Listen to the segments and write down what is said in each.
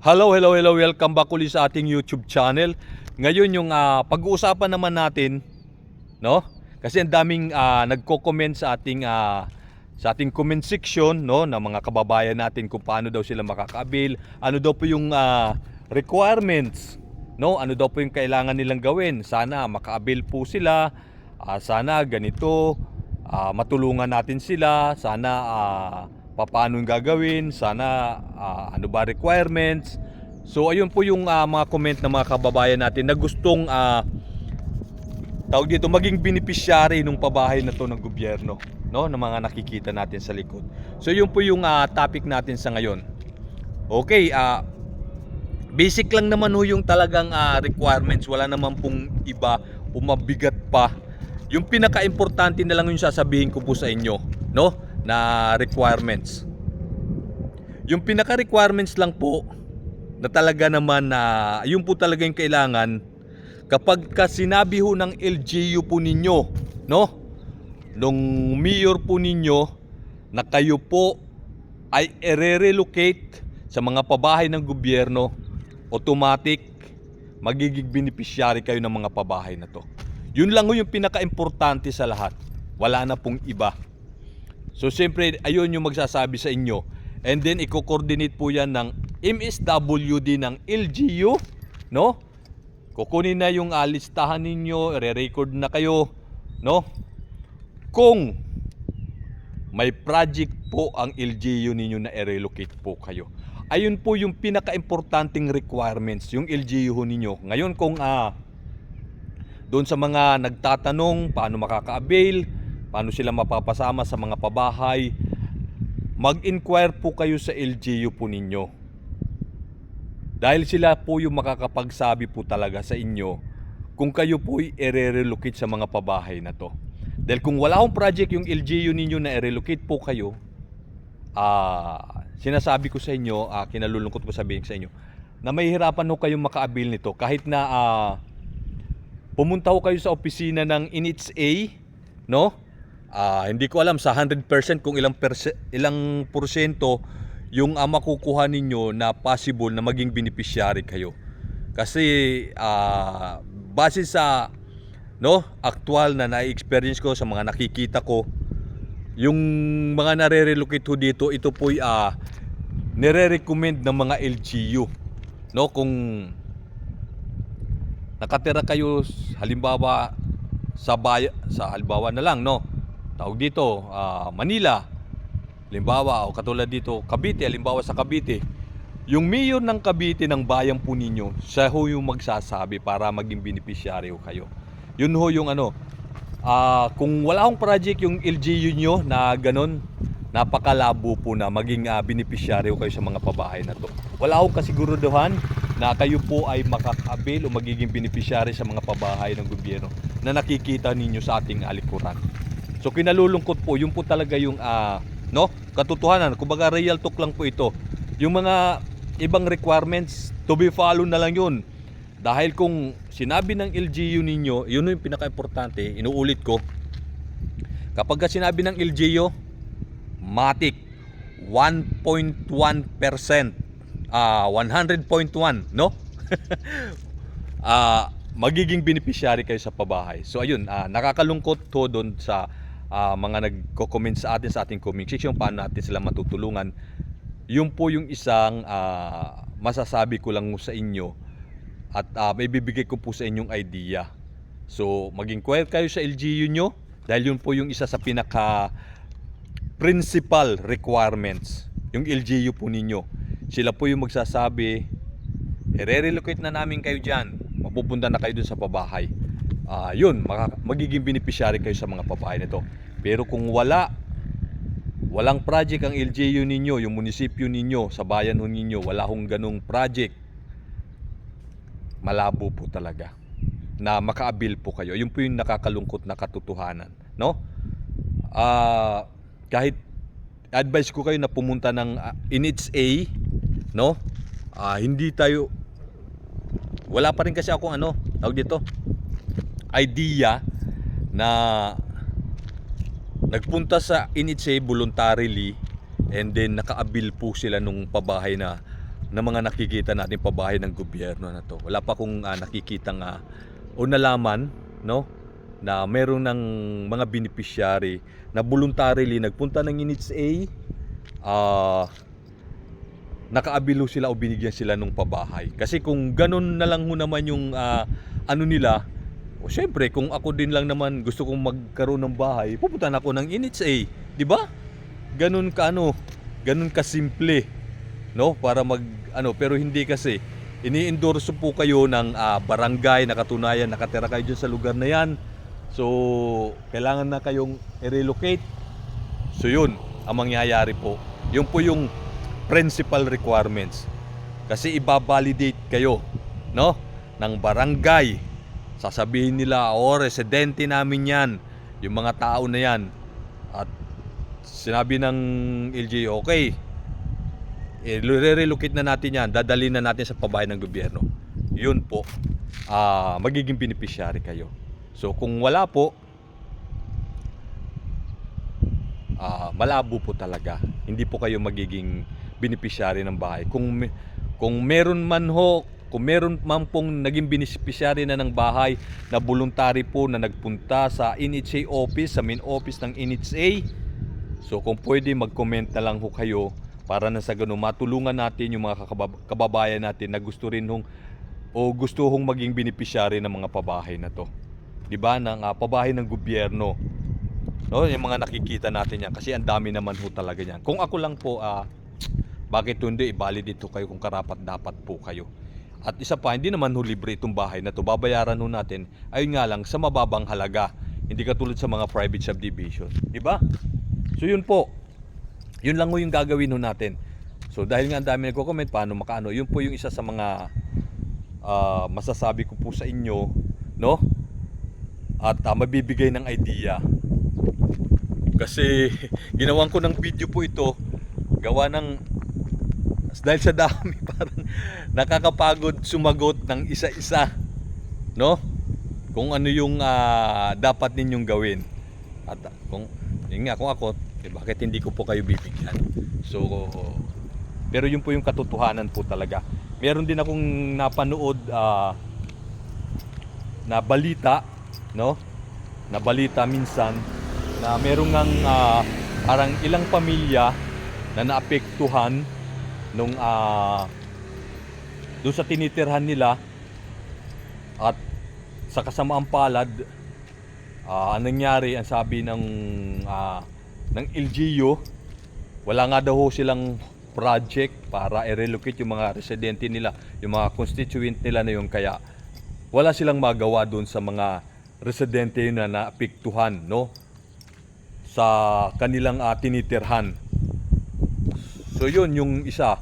Hello, hello, hello. Welcome back ulit sa ating YouTube channel. Ngayon yung ah, pag-uusapan naman natin, no? Kasi ang daming ah, nagko-comment sa ating ah, sa ating comment section, no, ng mga kababayan natin kung paano daw sila makakaabil, ano daw po yung ah, requirements, no? Ano daw po yung kailangan nilang gawin. Sana makaabil po sila. Ah, sana ganito, ah, matulungan natin sila. Sana ah, paano gagawin, sana ah, ano ba requirements. So ayun po yung ah, mga comment ng mga kababayan natin na gustong ah, tawag dito maging beneficiary ng pabahay na to ng gobyerno, no? Ng mga nakikita natin sa likod. So yun po yung ah, topic natin sa ngayon. Okay, ah basic lang naman ho yung talagang ah, requirements, wala naman pong iba o mabigat pa. Yung pinaka-importante na lang yung sasabihin ko po sa inyo, no? Na requirements. Yung pinaka-requirements lang po na talaga naman na yun po talaga yung kailangan kapag ka sinabi ho ng LGU po ninyo, no? Nung mayor po ninyo na kayo po ay ere-relocate sa mga pabahay ng gobyerno, automatic magiging beneficiary kayo ng mga pabahay na to. Yun lang ho yung pinaka-importante sa lahat. Wala na pong iba. So siyempre, ayun yung magsasabi sa inyo. And then, i-coordinate po yan ng MSWD ng LGU, no? Kukunin na yung ah, listahan ninyo, re-record na kayo, no? Kung may project po ang LGU ninyo na i-relocate po kayo. Ayun po yung pinaka-importanting requirements, yung LGU ninyo. Ngayon kung ah, doon sa mga nagtatanong paano makaka-avail, paano sila mapapasama sa mga pabahay, mag-inquire po kayo sa LGU po ninyo. Dahil sila po yung makakapagsabi po talaga sa inyo kung kayo po i-relocate sa mga pabahay na to. Dahil kung wala akong project yung LGU ninyo na i-relocate po kayo, ah sinasabi ko sa inyo, ah, kinalulungkot ko sabihin sa inyo, na may hirapan ho kayong makaabil nito kahit na ah, pumunta ho kayo sa opisina ng NHA, no? Ah, hindi ko alam sa 100% kung ilang perse- ilang porsyento yung ah, makukuha ninyo na possible na maging beneficiary kayo. Kasi ah, base sa no, actual na na-experience ko sa mga nakikita ko, yung mga nare-relocate ho dito, ito po ah nire-recommend ng mga LGU. No, kung nakatira kayo halimbawa sa bay sa halimbawa na lang no tawag dito ah, Manila. Halimbawa o katulad dito Cavite halimbawa sa Cavite yung mayor ng Cavite ng bayan po ninyo siya ho yung magsasabi para maging beneficiary ho kayo. Yun ho yung ano ah, kung wala akong project yung LGU nyo na ganun napakalabo po na maging uh, beneficiary ho kayo sa mga pabahay na to. Wala akong kasiguruduhan na kayo po ay makakabil o magiging beneficiary sa mga pabahay ng gobyerno na nakikita ninyo sa ating alikuran. So kinalulungkot po, yun po talaga yung ah, no, katotohanan. Kumbaga real talk lang po ito. Yung mga ibang requirements to be follow na lang yun. Dahil kung sinabi ng LGU ninyo, yun yung pinaka-importante, inuulit ko. Kapag ka sinabi ng LGU, matik 1.1% ah 100.1 no ah magiging beneficiary kayo sa pabahay so ayun ah, nakakalungkot to doon sa ah, mga nagko-comment sa atin sa ating comment section paano natin sila matutulungan. Yun po yung isang ah, masasabi ko lang sa inyo at ah, may bibigay ko po sa inyong idea. So mag-inquire kayo sa LGU nyo dahil yun po yung isa sa pinaka principal requirements yung LGU po ninyo. Sila po yung magsasabi i-relocate na namin kayo dyan. Mapupunta na kayo dun sa pabahay Ah, yun magiging beneficiary kayo sa mga pabahay nito. Pero kung wala walang project ang LGU ninyo yung munisipyo ninyo sa bayan ho ninyo wala hong ganong project malabo po talaga na makaabil po kayo. Yun po yung nakakalungkot na katotohanan no? Ah kahit advice ko kayo na pumunta ng uh, NHA no? Ah, hindi tayo wala pa rin kasi ako ano tawag dito idea na nagpunta sa NHA voluntarily and then nakaabil po sila nung pabahay na ng mga nakikita natin pabahay ng gobyerno na to. Wala pa akong ah, nakikita nga o nalaman, no? Na meron ng mga beneficiary na voluntarily nagpunta ng Units A, ah, nakaabilo sila o binigyan sila ng pabahay. Kasi kung ganun na lang ho naman yung ah, ano nila, o syempre kung ako din lang naman gusto kong magkaroon ng bahay, pupunta na ako ng Units A, di ba? Ganun ka ano, ganun ka simple, no? Para mag ano, pero hindi kasi ini-endorse po kayo ng ah, barangay na katunayan nakatira kayo dyan sa lugar na yan. So, kailangan na kayong i-relocate. So, yun ang mangyayari po. Yun po yung principal requirements. Kasi ibabalidate kayo, no? Ng barangay. Sasabihin nila, oh, residente namin yan. Yung mga tao na yan. At sinabi ng LG, okay, i-relocate na natin yan, dadalhin na natin sa pabahay ng gobyerno. Yun po, ah, magiging beneficiary kayo. So kung wala po, ah, malabo po talaga. Hindi po kayo magiging beneficiary ng bahay. Kung kung meron man ho, kung meron man pong naging beneficiary na ng bahay na voluntary po na nagpunta sa NHA office, sa main office ng NHA, so kung pwede mag-comment na lang ho kayo para na sa ganun matulungan natin yung mga kababayan natin na gusto rin hong o gusto hong maging beneficiary ng mga pabahay na to. 'Di ba? Ng ah, pabahay ng gobyerno. No, yung mga nakikita natin yan kasi ang dami naman ho talaga yan. Kung ako lang po ah bakit hindi i-valid dito kayo kung karapat dapat po kayo. At isa pa, hindi naman ho libre itong bahay na to. Babayaran ho natin, ayun nga lang, sa mababang halaga. Hindi katulad sa mga private subdivision. Di ba? So yun po. Yun lang ho yung gagawin ho natin. So dahil nga ang dami nagko-comment, paano makaano, yun po yung isa sa mga ah, masasabi ko po sa inyo, no? At ah, mabibigay ng idea. Kasi ginawan ko ng video po ito, gawa ng dahil sa dami parang nakakapagod sumagot ng isa-isa, no? Kung ano yung ah, dapat ninyong gawin. At ah, kung yun nga kung ako, eh, bakit hindi ko po kayo bibigyan? So pero yun po yung katotohanan po talaga. Meron din akong napanood ah, na balita, no? Na balita minsan na merong ngang ah, parang ilang pamilya na naapektuhan nung ah doon sa tinitirhan nila at sa kasamaang palad ah anong nangyari ang sabi ng ah, ng LGU wala nga daw silang project para i-relocate yung mga residente nila, yung mga constituent nila na yun kaya wala silang magawa doon sa mga residente na naapektuhan no sa kanilang uh, tinitirhan. So yun yung isa.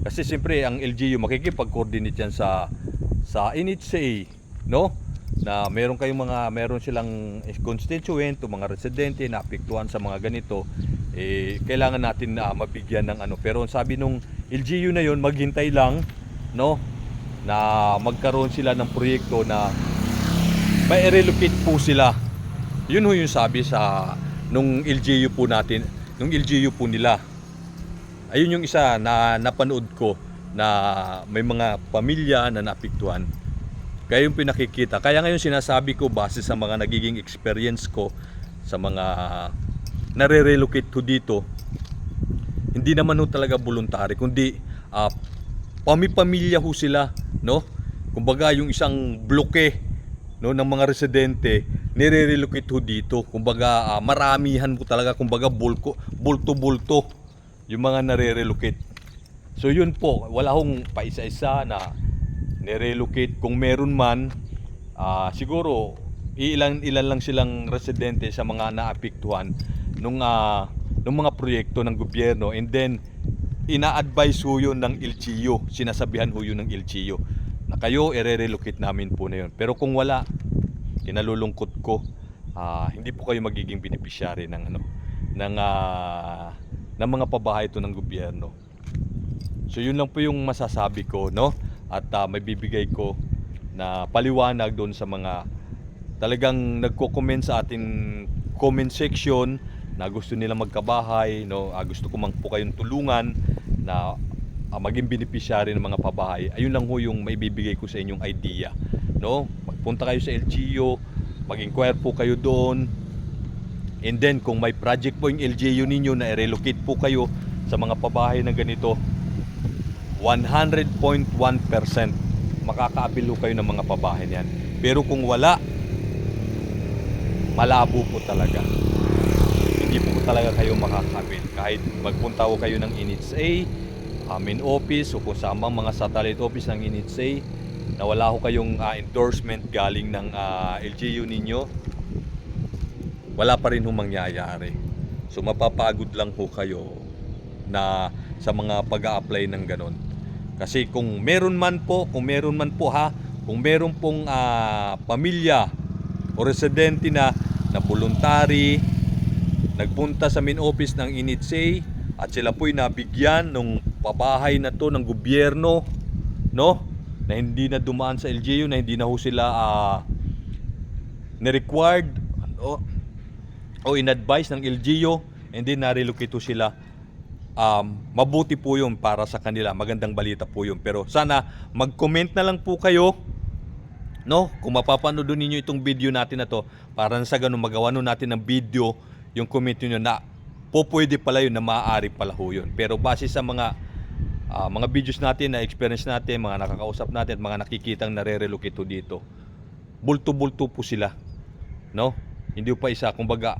Kasi siyempre ang LGU makikipag-coordinate yan sa sa NHA, no? Na meron kayong mga meron silang constituent o mga residente na apektuhan sa mga ganito, eh kailangan natin na mabigyan ng ano. Pero sabi nung LGU na yon maghintay lang, no? Na magkaroon sila ng proyekto na may relocate po sila. Yun ho yung sabi sa nung LGU po natin, nung LGU po nila. Ayun yung isa na napanood ko na may mga pamilya na naapektuhan. Kaya yung pinakikita. Kaya ngayon sinasabi ko base sa mga nagiging experience ko sa mga nare-relocate ko dito, hindi naman ho talaga voluntary, kundi ah, pami-pamilya ho sila, no? Kumbaga yung isang bloke no ng mga residente nire-relocate ho dito. Kumbaga ah, maramihan po talaga kumbaga bulko, bulto-bulto yung mga nare-relocate. So yun po, wala hong paisa-isa na nire-relocate kung meron man ah, siguro ilan ilan lang silang residente sa mga naapektuhan nung ah, nung mga proyekto ng gobyerno. And then ina-advise ho yun ng LGU, sinasabihan ho yun ng LGU na kayo i-relocate namin po na yun. Pero kung wala, kinalulungkot ko, ah, hindi po kayo magiging beneficiary ng ano ng ah, ng mga pabahay ito ng gobyerno. So yun lang po yung masasabi ko, no? At ah, may bibigay ko na paliwanag doon sa mga talagang nagko-comment sa ating comment section na gusto nila magkabahay, no? Ah, gusto ko man po kayong tulungan na ah, maging beneficiary ng mga pabahay. Ayun lang ho yung maibibigay ko sa inyong idea. No? Magpunta kayo sa LGU, mag-inquire po kayo doon. And then kung may project po yung LGU ninyo na i-relocate po kayo sa mga pabahay na ganito, 100.1% makakaabilo kayo ng mga pabahay niyan. Pero kung wala, malabo po talaga. Hindi po talaga kayo makakabil. Kahit magpunta ko kayo ng NHA, amin office, o kung saan mang mga satellite office ng NHA, na wala ko kayong ah, endorsement galing ng ah, LGU ninyo, wala pa rin hong mangyayari. So mapapagod lang ho kayo na sa mga pag apply ng ganon. Kasi kung meron man po, kung meron man po ha, kung meron pong ah, pamilya o residente na na voluntary nagpunta sa main office ng NHA at sila po'y nabigyan ng pabahay na to ng gobyerno no na hindi na dumaan sa LGU na hindi na ho sila ah, ni-required o, o in-advise ng LGU and then na-relocate sila. Um, mabuti po yun para sa kanila. Magandang balita po yun. Pero sana mag-comment na lang po kayo no? Kung mapapanood ninyo itong video natin na to para sa ganun magawa nun natin ng video yung comment nyo na po pwede pala yun na maaari pala ho yun. Pero base sa mga ah, mga videos natin na experience natin mga nakakausap natin at mga nakikitang nare-relocate dito bulto-bulto po sila no hindi pa isa kumbaga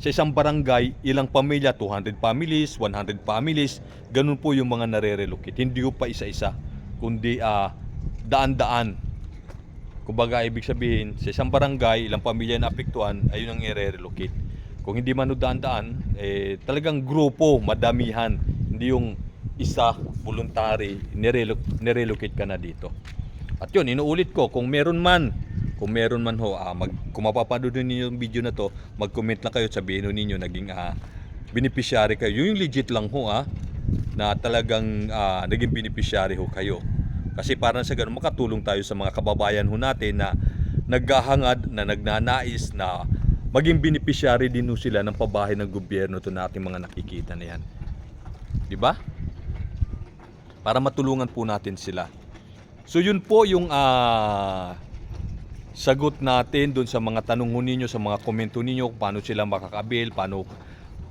sa isang barangay ilang pamilya 200 families 100 families ganun po yung mga nare-relocate hindi pa isa-isa kundi ah, daan-daan Kumbaga, ibig sabihin, sa isang barangay, ilang pamilya na apektuhan, ayun ang i-relocate. Kung hindi man daan-daan, eh, talagang grupo, madamihan. Hindi yung isa, voluntary, nirelo- nirelocate ka na dito. At yun, inuulit ko, kung meron man, kung meron man ho, ah, mag, kung mapapanood ninyo yung video na to, mag-comment lang kayo, sabihin ninyo, naging ah, beneficiary kayo. Yun yung legit lang ho, ah, na talagang ah, naging beneficiary ho kayo. Kasi parang sa ganun, makatulong tayo sa mga kababayan ho natin na naghahangad, na nagnanais na maging beneficiary din ho sila ng pabahay ng gobyerno to na ating mga nakikita na yan. Di ba? Para matulungan po natin sila. So yun po yung ah, sagot natin doon sa mga tanong ninyo, sa mga komento ninyo, kung paano sila makakabil, paano,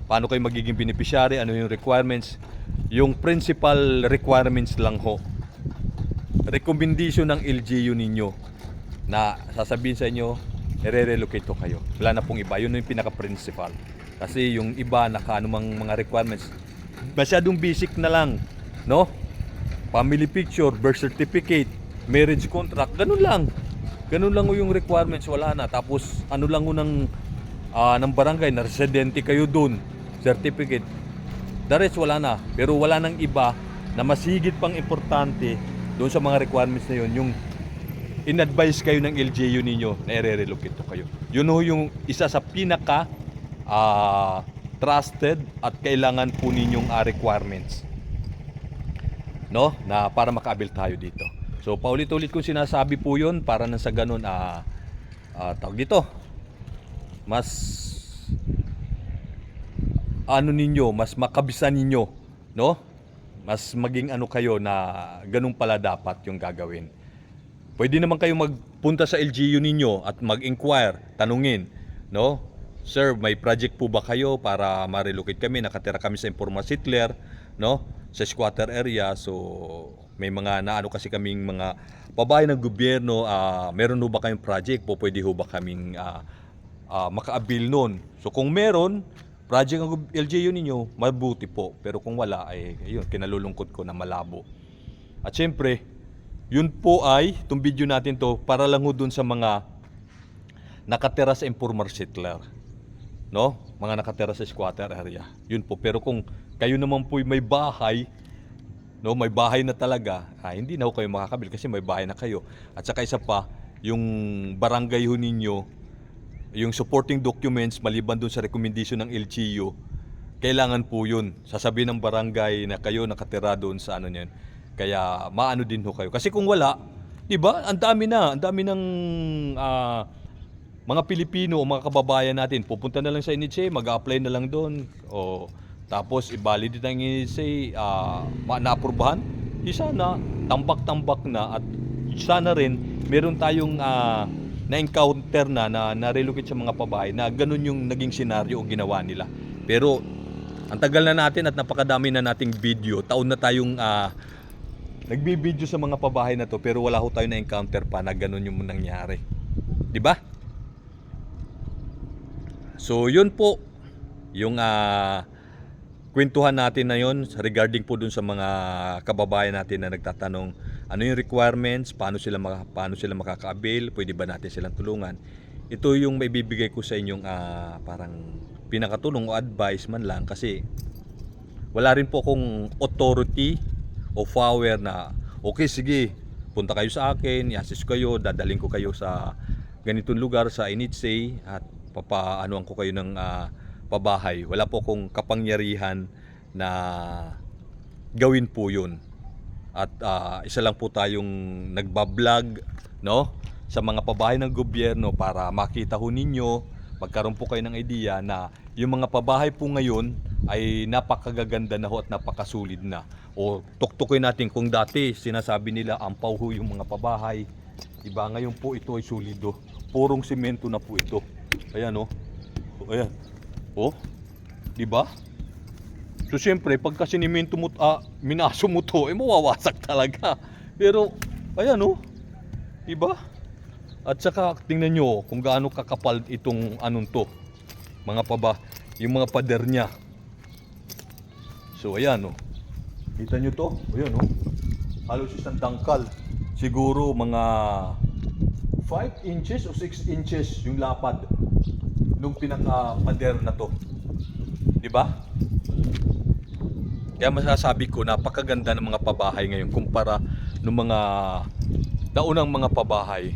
paano kayo magiging beneficiary, ano yung requirements. Yung principal requirements lang ho recommendation ng LGU ninyo na sasabihin sa inyo, i-relocate ko kayo. Wala na pong iba. Yun yung pinaka-principal. Kasi yung iba, naka anumang mga requirements, masyadong basic na lang. No? Family picture, birth certificate, marriage contract, ganun lang. Ganun lang yung requirements, wala na. Tapos ano lang ho ng, ah, ng barangay, na residente kayo doon, certificate. The rest wala na. Pero wala nang iba na mas higit pang importante doon sa mga requirements na yun, yung in-advise kayo ng LGU ninyo na i-relocate to kayo. Yun ho yung isa sa pinaka ah, trusted at kailangan po ninyong ah, requirements. No? Na para makaabil tayo dito. So paulit-ulit kong sinasabi po yun para na sa ganun ah ah, tawag dito. Mas ano ninyo, mas makabisan ninyo, no? Mas maging ano kayo na ganun pala dapat yung gagawin. Pwede naman kayo magpunta sa LGU ninyo at mag-inquire, tanungin, no? Sir, may project po ba kayo para ma-relocate kami? Nakatira kami sa Informa Settler, no? Sa squatter area. So, may mga naano kasi kaming mga pabahay ng gobyerno, ah, meron ho ba kayong project? Po pwede ho ba kaming ah, ah, makaabil nun? So, kung meron, project ng LGU ninyo, mabuti po. Pero kung wala, ay ayun, kinalulungkot ko na malabo. At syempre, yun po ay, itong video natin to, para lang ho dun sa mga nakatira sa informal settler. No? Mga nakatira sa squatter area. Yun po. Pero kung kayo naman po may bahay, no, may bahay na talaga, ah, hindi na ho kayo makakabil kasi may bahay na kayo. At saka isa pa, yung barangay ho ninyo, yung supporting documents maliban dun sa recommendation ng LGU, kailangan po yun. Sasabihin ng barangay na kayo nakatira doon sa ano niyan. Kaya maano din ho kayo. Kasi kung wala, 'di ba? Ang dami na, ang dami ng ah, mga Pilipino o mga kababayan natin pupunta na lang sa NHA, mag-apply na lang doon o tapos i-validate ng NHA, ah, ma- naaprubahan, di sana tambak-tambak na at sana rin meron tayong ah, na-encounter na na na-relocate sa mga pabahay na ganun yung naging senaryo o ginawa nila. Pero ang tagal na natin at napakadami na nating video. Taon na tayong ah, nagbibideo sa mga pabahay na to pero wala ho tayo na-encounter pa na ganun yung nangyari. 'Di ba? So yun po yung ah, kwentuhan natin na yun regarding po dun sa mga kababayan natin na nagtatanong ano yung requirements, paano sila maka, paano sila makaka-avail, pwede ba natin silang tulungan. Ito yung may bibigay ko sa inyong ah, parang pinakatulong o advice man lang kasi wala rin po akong authority o power na okay sige punta kayo sa akin i-assist kayo dadaling ko kayo sa ganitong lugar sa NHA at papaanuan ko kayo ng ah, pabahay wala po akong kapangyarihan na gawin po yun at ah, isa lang po tayong nagbablog no sa mga pabahay ng gobyerno para makita ho ninyo magkaroon po kayo ng idea na yung mga pabahay po ngayon ay napakagaganda na ho at napakasulid na. O tuktukin natin kung dati sinasabi nila ampaw ho yung mga pabahay. Iba ngayon po ito ay sulido. Purong simento na po ito. Ayan o. Oh. Ayan. Oh. Di ba? So siyempre, pagka sinimento mo, ah, minaso mo to, eh mawawasak talaga. Pero, ayan oh. Di ba? At saka tingnan nyo kung gaano kakapal itong anong to. Mga paba, yung mga pader niya. So ayan oh. Kita nyo to? Ayan oh. Halos isang dangkal. Siguro mga 5 inches o 6 inches yung lapad nung pinaka pader na to. Di ba? Kaya masasabi ko napakaganda ng mga pabahay ngayon kumpara ng mga naunang mga pabahay.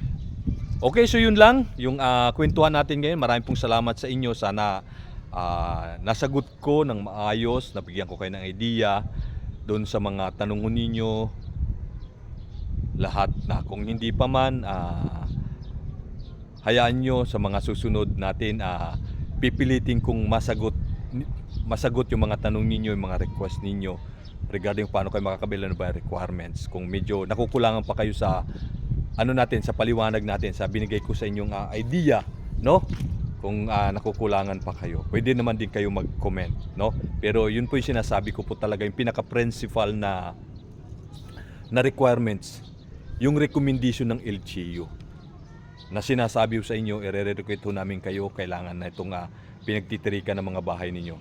Okay, so yun lang yung ah, kwentuhan natin ngayon. Maraming pong salamat sa inyo. Sana ah, nasagot ko ng maayos, nabigyan ko kayo ng idea doon sa mga tanong ninyo. Lahat na kung hindi pa man ah, hayaan nyo sa mga susunod natin ah, pipilitin kong masagot masagot yung mga tanong ninyo, yung mga request ninyo regarding paano kayo makakabila ng requirements. Kung medyo nakukulangan pa kayo sa ano natin, sa paliwanag natin, sa binigay ko sa inyong ah, idea, no? Kung ah, nakukulangan pa kayo. Pwede naman din kayo mag-comment, no? Pero yun po yung sinasabi ko po talaga, yung pinaka-principal na na requirements, yung recommendation ng LGU na sinasabi sa inyo, i-relocate ho namin kayo, kailangan na itong uh, pinagtitirikan ng mga bahay ninyo.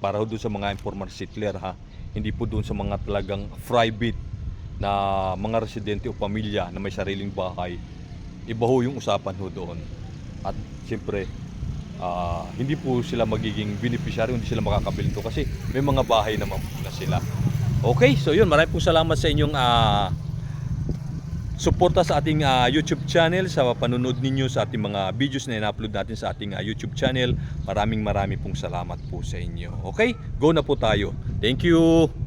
Para doon sa mga informal settler ha, hindi po doon sa mga talagang private na mga residente o pamilya na may sariling bahay. Iba ho yung usapan ho doon. At siyempre, ah, hindi po sila magiging beneficiary, hindi sila makakabili to kasi may mga bahay naman na sila. Okay, so yun, maraming po salamat sa inyong ah, suporta sa ating ah, YouTube channel sa panunod ninyo sa ating mga videos na ina-upload natin sa ating ah, YouTube channel. Maraming maraming pong salamat po sa inyo. Okay? Go na po tayo. Thank you.